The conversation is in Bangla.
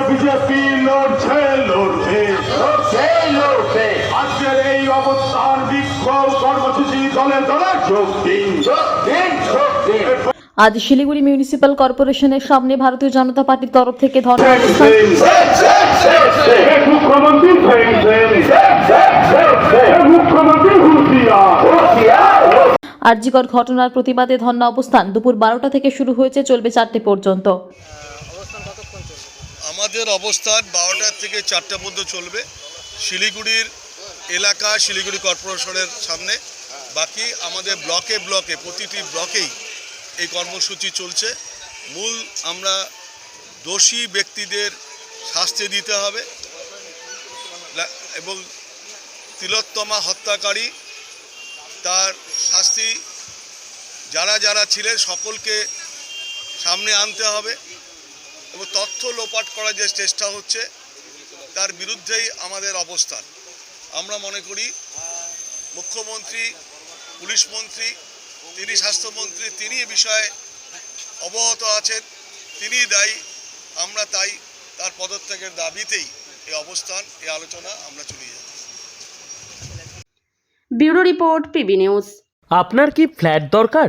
বিজেপি লড়ছে লড়ছে লড়ছে লড়ছে আজকের এই অবস্থান বিক্ষোভ কর্মসূচি দলে দলে যোগ দিন। যোগ দিন যোগ দিন। আজ শিলিগুড়ি মিউনিসিপ্যাল কর্পোরেশনের সামনে ভারতীয় জনতা পার্টির তরফ থেকে আরজিকর ঘটনার প্রতিবাদে ধর্ণা অবস্থান দুপুর বারোটা থেকে শুরু হয়েছে চলবে চারটে পর্যন্ত। আমাদের অবস্থান বারোটার থেকে চারটা পর্যন্ত চলবে। শিলিগুড়ির এলাকা, শিলিগুড়ি কর্পোরেশনের সামনে। বাকি আমাদের ব্লকে ব্লকে, প্রতিটি ব্লকেই এই কর্মসূচি চলছে। মূল আমরা দোষী ব্যক্তিদের শাস্তি দিতে হবে। এবং তিলোত্তমা হত্যাকারী তার শাস্তি, যারা যারা ছিলেন সকলকে সামনে আনতে হবে। এবং তথ্য লোপাট করার যে চেষ্টা হচ্ছে তার বিরুদ্ধেই আমাদের অবস্থান। আমরা মনে করি মুখ্যমন্ত্রী পুলিশ মন্ত্রী তিনি স্বাস্থ্যমন্ত্রী তিনি এ বিষয়ে অবগত আছেন তিনি দায়ী আমরা তাই তার পদত্যাগের দাবিতেই এই অবস্থান এই আলোচনা আমরা চলিয়ে যাব ব্যুরো রিপোর্ট পিবি নিউজ। আপনার কি ফ্ল্যাট দরকার?